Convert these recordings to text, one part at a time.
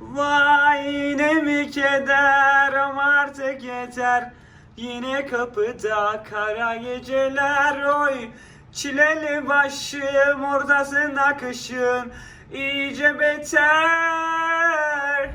Vay ne mi keder artık yeter Yine kapıda kara geceler oy Çileli başım ortasında kışın iyice beter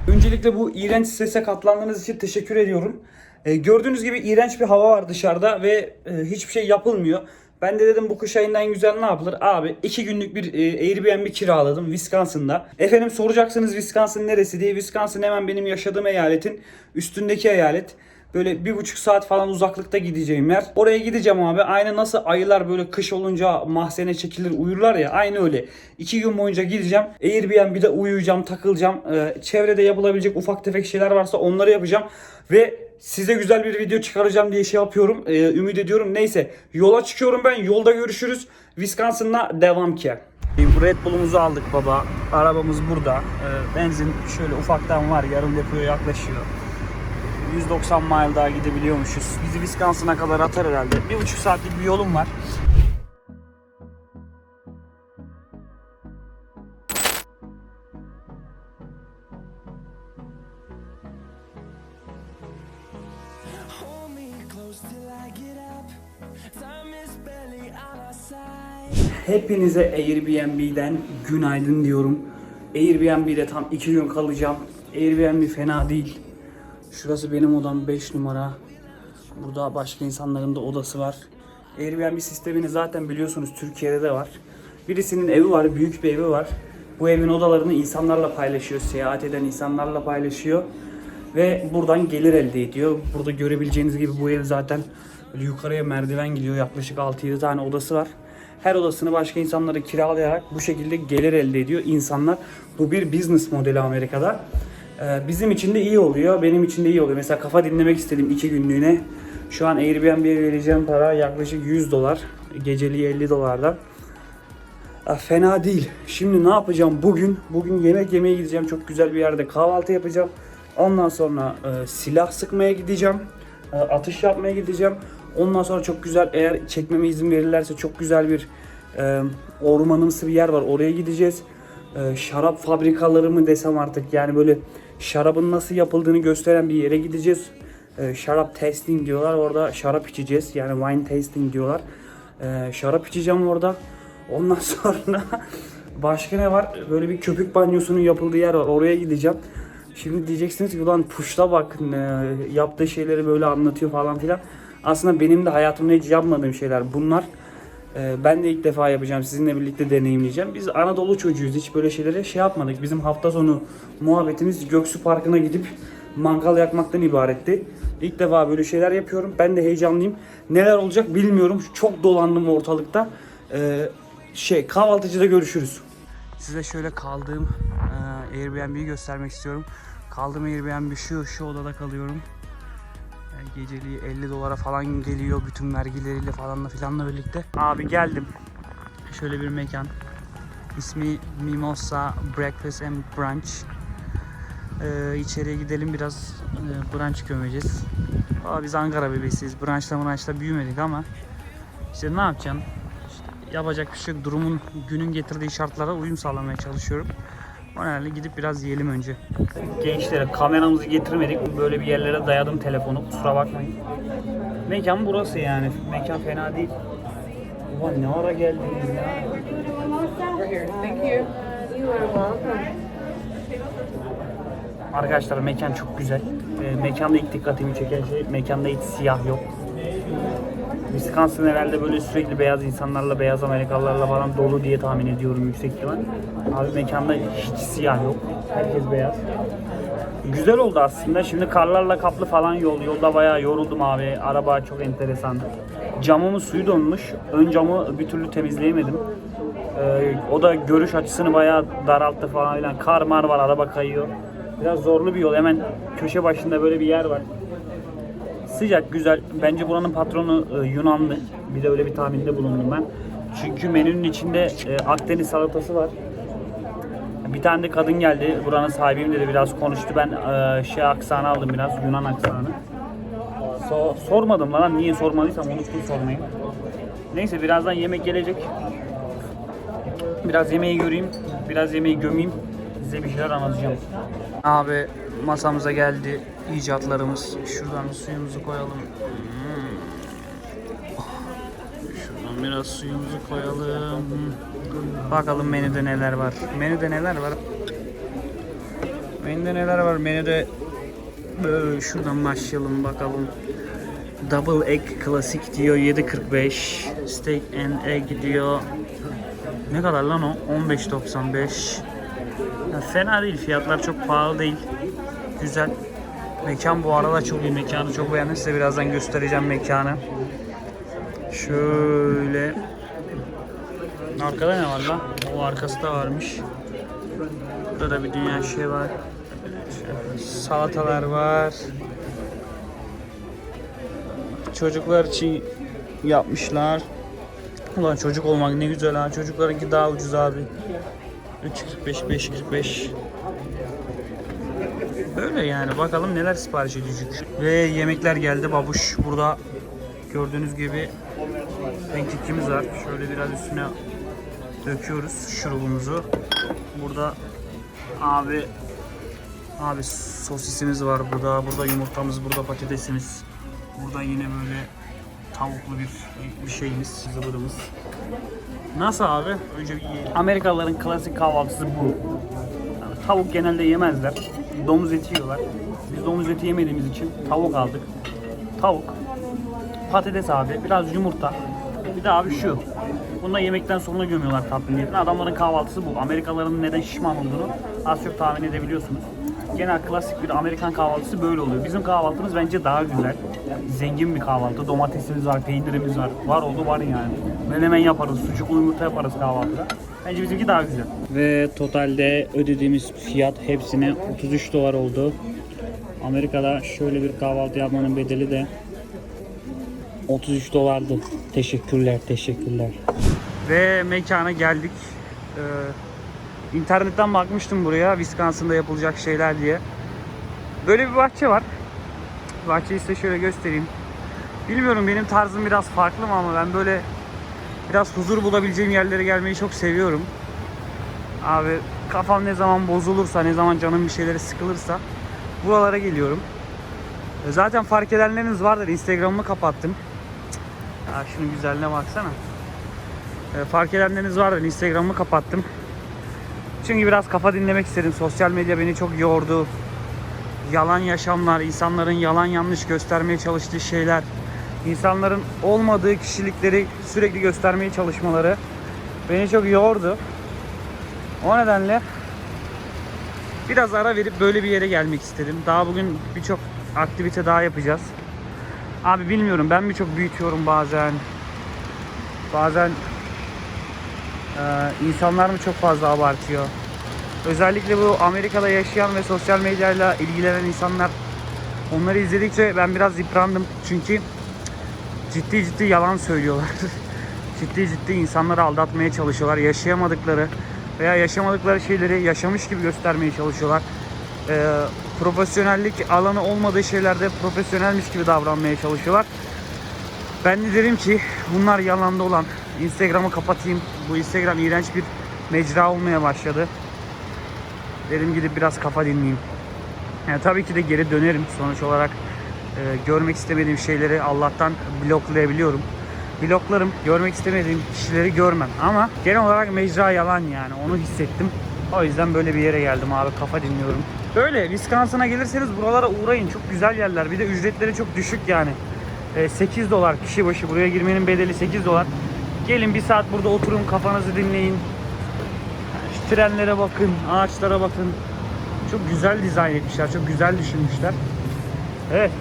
Öncelikle bu iğrenç sese katlandığınız için teşekkür ediyorum. Ee, gördüğünüz gibi iğrenç bir hava var dışarıda ve e, hiçbir şey yapılmıyor. Ben de dedim bu kış ayında en güzel ne yapılır? Abi iki günlük bir e, Airbnb kiraladım Wisconsin'da. Efendim soracaksınız Wisconsin neresi diye. Wisconsin hemen benim yaşadığım eyaletin üstündeki eyalet. Böyle bir buçuk saat falan uzaklıkta gideceğim yer. Oraya gideceğim abi. Aynı nasıl ayılar böyle kış olunca mahzene çekilir uyurlar ya. Aynı öyle. İki gün boyunca gideceğim. Airbnb'de uyuyacağım, takılacağım. Ee, çevrede yapılabilecek ufak tefek şeyler varsa onları yapacağım. Ve size güzel bir video çıkaracağım diye şey yapıyorum. Ee, ümit ediyorum. Neyse yola çıkıyorum ben. Yolda görüşürüz. Wisconsin'la devam ki. Red Bull'umuzu aldık baba. Arabamız burada. Ee, benzin şöyle ufaktan var. Yarım depoya yaklaşıyor. 190 mile daha gidebiliyormuşuz. Bizi Wisconsin'a kadar atar herhalde. Bir buçuk saatlik bir yolum var. Hepinize Airbnb'den günaydın diyorum. Airbnb'de tam 2 gün kalacağım. Airbnb fena değil. Şurası benim odam 5 numara. Burada başka insanların da odası var. Airbnb sistemini zaten biliyorsunuz Türkiye'de de var. Birisinin evi var, büyük bir evi var. Bu evin odalarını insanlarla paylaşıyor, seyahat eden insanlarla paylaşıyor. Ve buradan gelir elde ediyor. Burada görebileceğiniz gibi bu ev zaten böyle yukarıya merdiven gidiyor. Yaklaşık 6-7 tane odası var. Her odasını başka insanlara kiralayarak bu şekilde gelir elde ediyor insanlar. Bu bir business modeli Amerika'da. Ee, bizim için de iyi oluyor. Benim için de iyi oluyor. Mesela kafa dinlemek istedim 2 günlüğüne. Şu an Airbnb'ye vereceğim para yaklaşık 100 dolar. Geceliği 50 dolardan. Ah, Fena değil. Şimdi ne yapacağım bugün? Bugün yemek yemeye gideceğim. Çok güzel bir yerde kahvaltı yapacağım. Ondan sonra e, silah sıkmaya gideceğim. E, atış yapmaya gideceğim. Ondan sonra çok güzel eğer çekmeme izin verirlerse çok güzel bir e, ormanımsı bir yer var. Oraya gideceğiz. E, şarap fabrikaları mı desem artık yani böyle şarabın nasıl yapıldığını gösteren bir yere gideceğiz. E, şarap tasting diyorlar. Orada şarap içeceğiz. Yani wine tasting diyorlar. E, şarap içeceğim orada. Ondan sonra başka ne var? Böyle bir köpük banyosunun yapıldığı yer var. Oraya gideceğim. Şimdi diyeceksiniz ki ulan puşta bak ne, yaptığı şeyleri böyle anlatıyor falan filan. Aslında benim de hayatımda hiç yapmadığım şeyler bunlar. Ee, ben de ilk defa yapacağım. Sizinle birlikte deneyimleyeceğim. Biz Anadolu çocuğuyuz. Hiç böyle şeylere şey yapmadık. Bizim hafta sonu muhabbetimiz Göksu Parkı'na gidip mangal yakmaktan ibaretti. İlk defa böyle şeyler yapıyorum. Ben de heyecanlıyım. Neler olacak bilmiyorum. Çok dolandım ortalıkta. Ee, şey kahvaltıcıda görüşürüz. Size şöyle kaldığım e, Airbnb'yi göstermek istiyorum. Kaldığım Airbnb şu, şu odada kalıyorum. Yani geceliği 50 dolara falan geliyor bütün vergileriyle falanla filanla birlikte. Abi geldim. Şöyle bir mekan. İsmi Mimosa Breakfast and Brunch. Ee, içeriye gidelim biraz e, brunch gömeceğiz. Aa, biz Ankara bebesiyiz. Brunchla brunchla büyümedik ama işte ne yapacaksın? İşte yapacak bir şey yok. Durumun günün getirdiği şartlara uyum sağlamaya çalışıyorum. O nedenle gidip biraz yiyelim önce. Gençlere kameramızı getirmedik. Böyle bir yerlere dayadım telefonu. Kusura bakmayın. Mekan burası yani. Mekan fena değil. Ulan ne ara geldiniz ya? Arkadaşlar mekan çok güzel. Ee, mekanda ilk dikkatimi çeken şey mekanda hiç siyah yok. Wisconsin herhalde böyle sürekli beyaz insanlarla, beyaz Amerikalılarla falan dolu diye tahmin ediyorum yüksek ihtimal. Abi mekanda hiç siyah yok. Herkes beyaz. Güzel oldu aslında. Şimdi karlarla kaplı falan yol. Yolda bayağı yoruldum abi. Araba çok enteresan. Camımın suyu donmuş. Ön camı bir türlü temizleyemedim. Ee, o da görüş açısını bayağı daralttı falan filan. Kar mar var, araba kayıyor. Biraz zorlu bir yol. Hemen köşe başında böyle bir yer var. Sıcak, güzel. Bence buranın patronu e, Yunanlı. Bir de öyle bir tahminde bulundum ben. Çünkü menünün içinde e, Akdeniz salatası var. Bir tane de kadın geldi. Buranın sahibiyim dedi. Biraz konuştu. Ben e, şey aksanı aldım biraz. Yunan aksanı. So- sormadım lan. Niye sormadıysam unuttum sormayı. Neyse birazdan yemek gelecek. Biraz yemeği göreyim. Biraz yemeği gömeyim. Size bir şeyler anlatacağım. Abi masamıza geldi icatlarımız. Şuradan suyumuzu koyalım. Hmm. Şuradan biraz suyumuzu koyalım. Bakalım menüde neler var. Menüde neler var? Menüde neler var? Menüde böyle şuradan başlayalım bakalım. Double egg klasik diyor 7.45. Steak and egg diyor. Ne kadar lan o? 15.95. Ya fena değil. Fiyatlar çok pahalı değil. Güzel. Mekan bu arada çok iyi. Mekanı çok beğendim. Size birazdan göstereceğim mekanı. Şöyle. Arkada ne var lan? O arkası da varmış. Burada da bir dünya şey var. Salatalar var. Çocuklar için yapmışlar. Ulan çocuk olmak ne güzel ha. Çocuklarınki daha ucuz abi. 3.45 5.45 Böyle yani bakalım neler sipariş edecek. Ve yemekler geldi babuş. Burada gördüğünüz gibi pankekimiz var. Şöyle biraz üstüne döküyoruz şurubumuzu. Burada abi abi sosisimiz var burada. Burada yumurtamız, burada patatesimiz. Burada yine böyle tavuklu bir bir şeyimiz, zıvırımız. Nasıl abi? Önce. Amerikalıların klasik kahvaltısı bu. Yani tavuk genelde yemezler. Domuz eti yiyorlar. Biz domuz eti yemediğimiz için tavuk aldık. Tavuk, patates abi, biraz yumurta. Bir de abi şu. Bunu da yemekten sonra gömüyorlar tatlı niyetine. Adamların kahvaltısı bu. Amerikalıların neden şişman olduğunu az çok tahmin edebiliyorsunuz. Genel klasik bir Amerikan kahvaltısı böyle oluyor. Bizim kahvaltımız bence daha güzel. Zengin bir kahvaltı. Domatesimiz var, peynirimiz var. Var oldu var yani. Menemen yaparız, sucuklu yumurta yaparız kahvaltıda. Bence bizimki daha güzel. Ve totalde ödediğimiz fiyat hepsine 33 dolar oldu. Amerika'da şöyle bir kahvaltı yapmanın bedeli de 33 dolardı. Teşekkürler, teşekkürler. Ve mekana geldik. Ee, internetten bakmıştım buraya. Wisconsin'da yapılacak şeyler diye. Böyle bir bahçe var. Bahçeyi size şöyle göstereyim. Bilmiyorum benim tarzım biraz farklı mı ama ben böyle biraz huzur bulabileceğim yerlere gelmeyi çok seviyorum. Abi kafam ne zaman bozulursa, ne zaman canım bir şeylere sıkılırsa buralara geliyorum. E, Zaten fark edenleriniz vardır. Instagram'ımı kapattım. Ya şunun güzelliğine baksana. E, fark edenleriniz vardır. Instagram'ımı kapattım. Çünkü biraz kafa dinlemek istedim. Sosyal medya beni çok yordu. Yalan yaşamlar, insanların yalan yanlış göstermeye çalıştığı şeyler, insanların olmadığı kişilikleri sürekli göstermeye çalışmaları beni çok yordu. O nedenle biraz ara verip böyle bir yere gelmek istedim. Daha bugün birçok aktivite daha yapacağız. Abi bilmiyorum ben mi çok büyütüyorum bazen. Bazen e, insanlar mı çok fazla abartıyor. Özellikle bu Amerika'da yaşayan ve sosyal medyayla ilgilenen insanlar onları izledikçe ben biraz yıprandım. Çünkü ciddi ciddi yalan söylüyorlar. ciddi ciddi insanları aldatmaya çalışıyorlar. Yaşayamadıkları veya yaşamadıkları şeyleri yaşamış gibi göstermeye çalışıyorlar. Ee, profesyonellik alanı olmadığı şeylerde profesyonelmiş gibi davranmaya çalışıyorlar. Ben de dedim ki bunlar yalanda olan. Instagram'ı kapatayım. Bu Instagram iğrenç bir mecra olmaya başladı. Dedim gidip biraz kafa dinleyeyim. Yani tabii ki de geri dönerim. Sonuç olarak e, görmek istemediğim şeyleri Allah'tan bloklayabiliyorum. Bloklarım. Görmek istemediğim kişileri görmem. Ama genel olarak mecra yalan yani. Onu hissettim. O yüzden böyle bir yere geldim abi. Kafa dinliyorum. Böyle Wisconsin'a gelirseniz buralara uğrayın. Çok güzel yerler. Bir de ücretleri çok düşük yani. E, 8 dolar kişi başı. Buraya girmenin bedeli 8 dolar. Gelin bir saat burada oturun kafanızı dinleyin. Şu trenlere bakın, ağaçlara bakın. Çok güzel dizayn etmişler, çok güzel düşünmüşler. Evet.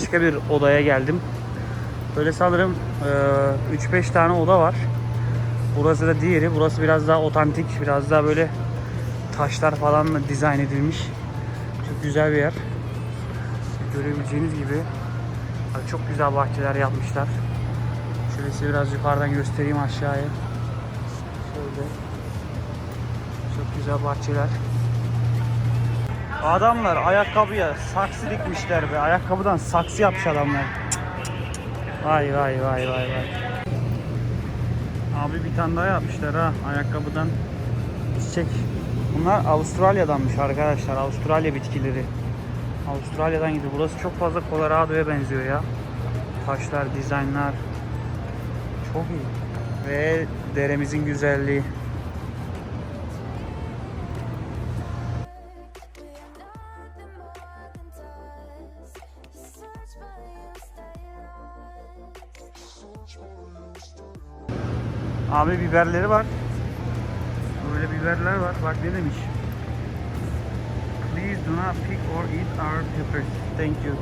Başka bir odaya geldim. Böyle sanırım eee, 3-5 tane oda var. Burası da diğeri. Burası biraz daha otantik, biraz daha böyle taşlar falanla dizayn edilmiş. Çok güzel bir yer. Görebileceğiniz gibi çok güzel bahçeler yapmışlar. Şöyle size biraz yukarıdan göstereyim aşağıya. Şöyle. Çok güzel bahçeler. Adamlar ayakkabıya saksı dikmişler be. Ayakkabıdan saksı yapmış adamlar. Vay vay vay vay vay. Abi bir tane daha yapmışlar ha ayakkabıdan çiçek. Bunlar Avustralya'danmış arkadaşlar. Avustralya bitkileri. Avustralya'dan gidiyor. Burası çok fazla Colorado'ya benziyor ya. Taşlar, dizaynlar. Çok iyi. Ve deremizin güzelliği. Abi biberleri var. Böyle biberler var. Bak ne demiş. Please do not pick or eat our peppers. Thank you.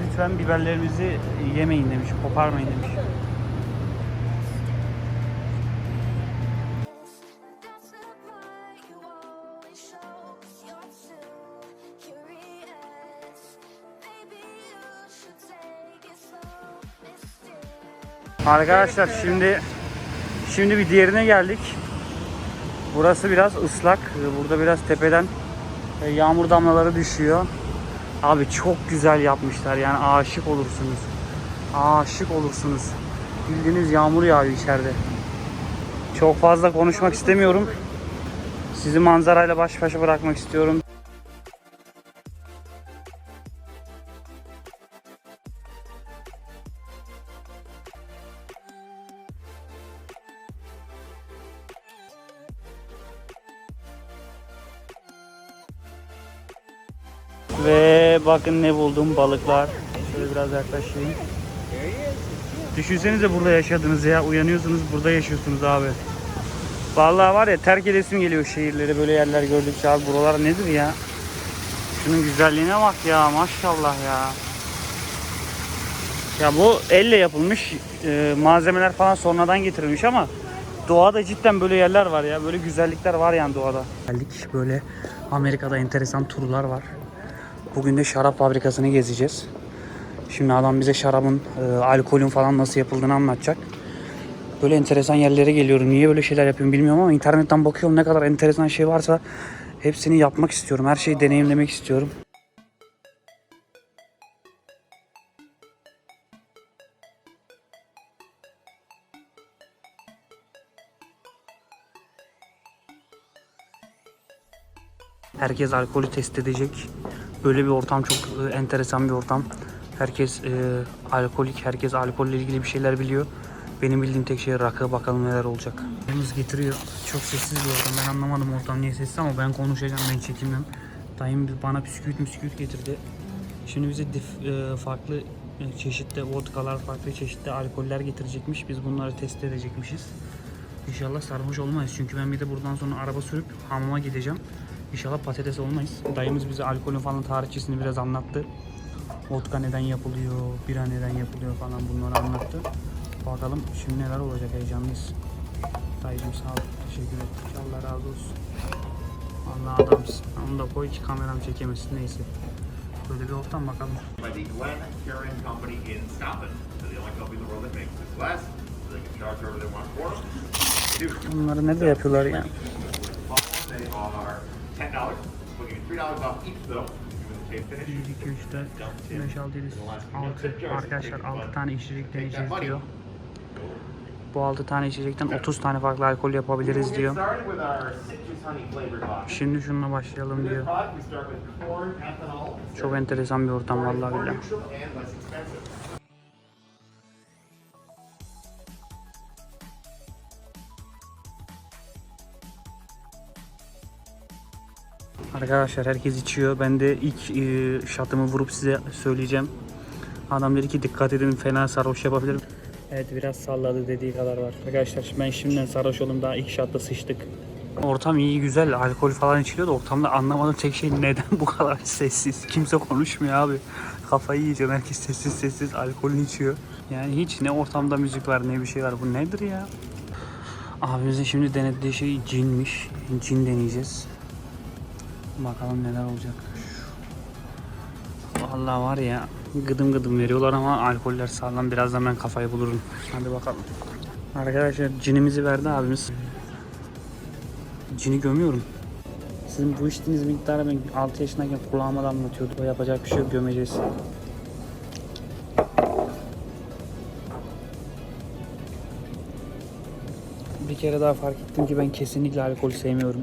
Lütfen biberlerimizi yemeyin demiş. Koparmayın demiş. Arkadaşlar şimdi şimdi bir diğerine geldik. Burası biraz ıslak. Burada biraz tepeden e, yağmur damlaları düşüyor. Abi çok güzel yapmışlar yani aşık olursunuz. Aşık olursunuz. Bildiğiniz yağmur yağıyor içeride. Çok fazla konuşmak istemiyorum. Sizi manzarayla baş başa bırakmak istiyorum. Ve bakın ne buldum balıklar. Şöyle biraz yaklaşayım. Düşünsenize burada yaşadınız ya. Uyanıyorsunuz burada yaşıyorsunuz abi. Vallahi var ya terk edesim geliyor şehirleri böyle yerler gördükçe abi buralar nedir ya? Şunun güzelliğine bak ya maşallah ya. Ya bu elle yapılmış e, malzemeler falan sonradan getirilmiş ama doğada cidden böyle yerler var ya. Böyle güzellikler var yani doğada. Geldik böyle Amerika'da enteresan turlar var. Bugün de şarap fabrikasını gezeceğiz. Şimdi adam bize şarabın, e, alkolün falan nasıl yapıldığını anlatacak. Böyle enteresan yerlere geliyorum. Niye böyle şeyler yapıyorum bilmiyorum ama internetten bakıyorum ne kadar enteresan şey varsa hepsini yapmak istiyorum. Her şeyi deneyimlemek istiyorum. Herkes alkolü test edecek. Böyle bir ortam çok e, enteresan bir ortam. Herkes e, alkolik, herkes alkolle ilgili bir şeyler biliyor. Benim bildiğim tek şey rakı. Bakalım neler olacak. Yalnız getiriyor. Çok sessiz bir ortam. Ben anlamadım ortam niye sessiz ama ben konuşacağım, ben çekinmem. Dayım bana bisküvit bisküvit getirdi. Şimdi bize dif- e, farklı e, çeşitli vodkalar, farklı çeşitli alkoller getirecekmiş. Biz bunları test edecekmişiz. İnşallah sarhoş olmayız. Çünkü ben bir de buradan sonra araba sürüp hamama gideceğim. İnşallah patates olmayız. Dayımız bize alkolün falan tarihçesini biraz anlattı. Vodka neden yapılıyor, bira neden yapılıyor falan bunları anlattı. Bakalım şimdi neler olacak heyecanlıyız. Dayıcım sağ ol. Teşekkür ederim. Allah razı olsun. Allah adamsın. Onu da koy ki kameram çekemesin neyse. Böyle bir ortam bakalım. Bunları nerede yapıyorlar ya? Ten dollars. We'll give you three dollars off each though. Give them the taste 1, finish. 2, 3, 4, 5, 6, 7, 6. Arkadaşlar 6 tane içecek deneyeceğiz diyor. Bu 6 tane içecekten 30 tane farklı alkol yapabiliriz diyor. Şimdi şununla başlayalım diyor. Çok enteresan bir ortam vallahi billahi. Arkadaşlar herkes içiyor. Ben de ilk e, şatımı vurup size söyleyeceğim. Adam dedi ki dikkat edin fena sarhoş yapabilirim. Evet biraz salladı dediği kadar var. Arkadaşlar ben şimdiden sarhoş oldum daha ilk şatta sıçtık. Ortam iyi güzel alkol falan içiliyor da ortamda anlamadığım tek şey neden bu kadar sessiz. Kimse konuşmuyor abi. Kafayı yiyeceğim herkes sessiz sessiz alkolünü içiyor. Yani hiç ne ortamda müzik var ne bir şey var bu nedir ya? Abimizin şimdi denediği şey cinmiş. Cin deneyeceğiz. Bakalım neler olacak. Vallahi var ya gıdım gıdım veriyorlar ama alkoller sağlam. Birazdan ben kafayı bulurum. Hadi bakalım. Arkadaşlar cinimizi verdi abimiz. Cini gömüyorum. Sizin bu içtiğiniz miktarı ben 6 yaşındayken kulağıma damlatıyordu. O yapacak bir şey yok gömeceğiz. Bir kere daha fark ettim ki ben kesinlikle alkol sevmiyorum.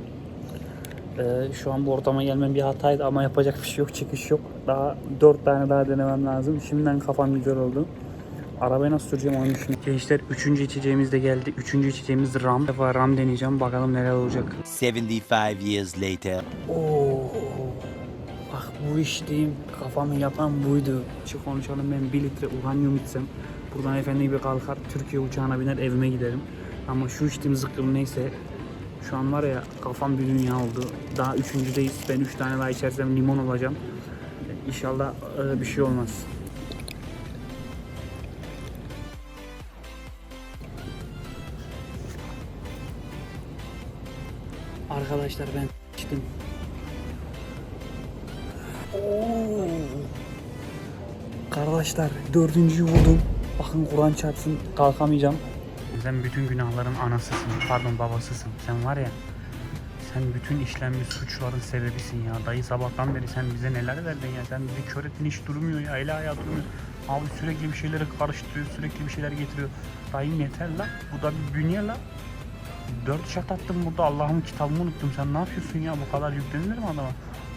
Ee, şu an bu ortama gelmem bir hataydı ama yapacak bir şey yok, çıkış yok. Daha 4 tane daha denemem lazım. Şimdiden kafam güzel oldu. Arabayı nasıl süreceğim onu düşünüyorum. Gençler 3. içeceğimiz de geldi. 3. içeceğimiz ram. Bir defa ram deneyeceğim. Bakalım neler olacak. 75 years later. Oo. Bak bu içtiğim kafamı yapan buydu. Şu konuşalım ben 1 litre uranyum içsem buradan efendi gibi kalkar Türkiye uçağına biner evime giderim. Ama şu içtiğim zıkkır neyse şu an var ya kafam bir dünya oldu. Daha üçüncüdeyiz. Ben üç tane daha içersem limon olacağım. İnşallah e, bir şey olmaz. Arkadaşlar ben. Oo. Kardeşler dördüncüyü vurdum. Bakın Kur'an çarpsın kalkamayacağım. Sen bütün günahların anasısın. Pardon babasısın. Sen var ya sen bütün işlenmiş suçların sebebisin ya. Dayı sabahtan beri sen bize neler verdin ya. Sen bizi kör ettin hiç durmuyor ya. Eli ayağı durmuyor. Abi sürekli bir şeyleri karıştırıyor. Sürekli bir şeyler getiriyor. Dayım yeter la. Bu da bir bünye la. Dört şat attım burada Allah'ın kitabını unuttum. Sen ne yapıyorsun ya? Bu kadar yüklenilir mi adama?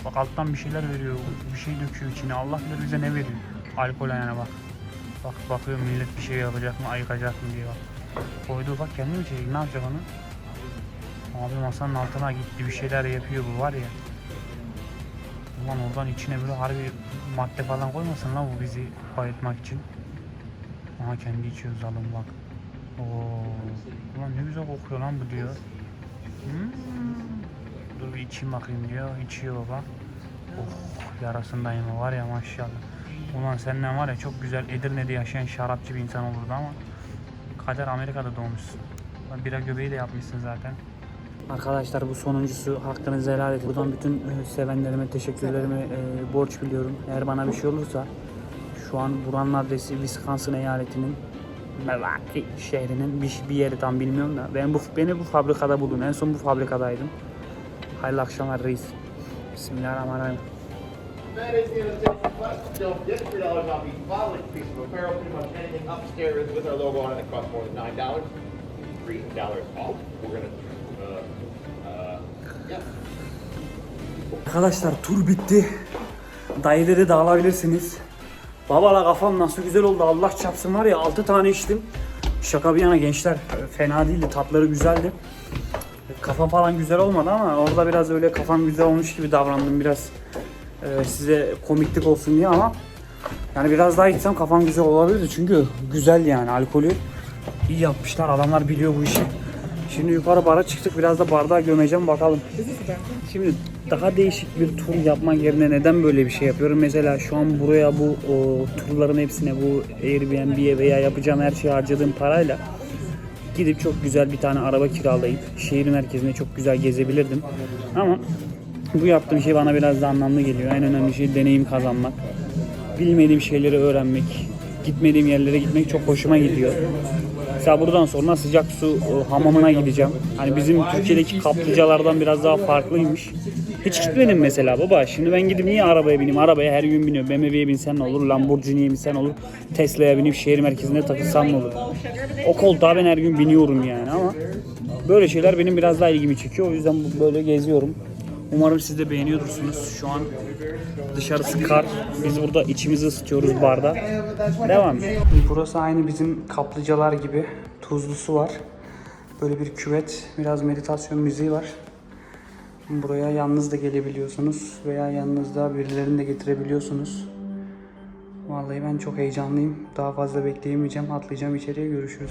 Bak alttan bir şeyler veriyor. Bir şey döküyor içine. Allah bilir bize ne veriyor. Alkol yani bak. Bak bakıyor millet bir şey yapacak mı, ayıkacak mı diye bak. Koydu bak kendi mi çekecek? Ne yapacak onu? Abi masanın altına gitti bir şeyler yapıyor bu var ya. Ulan oradan içine böyle harbi madde falan koymasın lan bu bizi bayıltmak için. Aha kendi içiyor zalim bak. Oo. Ulan ne güzel kokuyor lan bu diyor. Hmm. Dur bir içeyim bakayım diyor. İçiyor baba. Oh yarasındayım var ya maşallah. Ulan senden var ya çok güzel Edirne'de yaşayan şarapçı bir insan olurdu ama kader Amerika'da doğmuşsun. Bira göbeği de yapmışsın zaten. Arkadaşlar bu sonuncusu hakkınızı helal edin. Buradan bütün e, sevenlerime teşekkürlerimi e, borç biliyorum. Eğer bana bir şey olursa şu an buranın adresi Wisconsin eyaletinin Milwaukee şehrinin bir, bir yeri tam bilmiyorum da ben bu beni bu fabrikada buldum. En son bu fabrikadaydım. Hayırlı akşamlar reis. Bismillahirrahmanirrahim. That is the invitation plus. Don't get three dollars off each bottle, piece of apparel, pretty much anything upstairs with our logo on it that costs more than nine dollars. Three dollars off. We're gonna, uh, uh, yeah. Arkadaşlar tur bitti. Dayıları da alabilirsiniz. Babala kafam nasıl güzel oldu Allah çarpsın var ya 6 tane içtim. Şaka bir yana gençler fena değildi tatları güzeldi. Kafam falan güzel olmadı ama orada biraz öyle kafam güzel olmuş gibi davrandım biraz. E, size komiklik olsun diye ama yani biraz daha içsem kafam güzel olabilirdi çünkü güzel yani alkolü iyi yapmışlar adamlar biliyor bu işi. Şimdi yukarı bara çıktık biraz da bardağı gömeceğim bakalım. Şimdi daha değişik bir tur yapmak yerine neden böyle bir şey yapıyorum? Mesela şu an buraya bu o, turların hepsine bu Airbnb'ye veya yapacağım her şeye harcadığım parayla gidip çok güzel bir tane araba kiralayıp şehir merkezinde çok güzel gezebilirdim. Ama bu yaptığım şey bana biraz da anlamlı geliyor. En önemli şey deneyim kazanmak. Bilmediğim şeyleri öğrenmek, gitmediğim yerlere gitmek çok hoşuma gidiyor. Mesela buradan sonra sıcak su e, hamamına gideceğim. Hani bizim Türkiye'deki kaplıcalardan biraz daha farklıymış. Hiç gitmedim mesela baba. Şimdi ben gidip niye arabaya bineyim? Arabaya her gün biniyorum. BMW'ye binsen ne olur? Lamborghini'ye binsen olur? Tesla'ya binip şehir merkezinde takılsam ne olur? O koltuğa ben her gün biniyorum yani ama böyle şeyler benim biraz daha ilgimi çekiyor. O yüzden böyle geziyorum. Umarım siz de beğeniyorsunuz. Şu an dışarısı kar. Biz burada içimizi ısıtıyoruz barda. Devam. Burası aynı bizim kaplıcalar gibi. Tuzlu su var. Böyle bir küvet. Biraz meditasyon müziği var. Buraya yalnız da gelebiliyorsunuz. Veya yanınızda birilerini de getirebiliyorsunuz. Vallahi ben çok heyecanlıyım. Daha fazla bekleyemeyeceğim. Atlayacağım içeriye görüşürüz.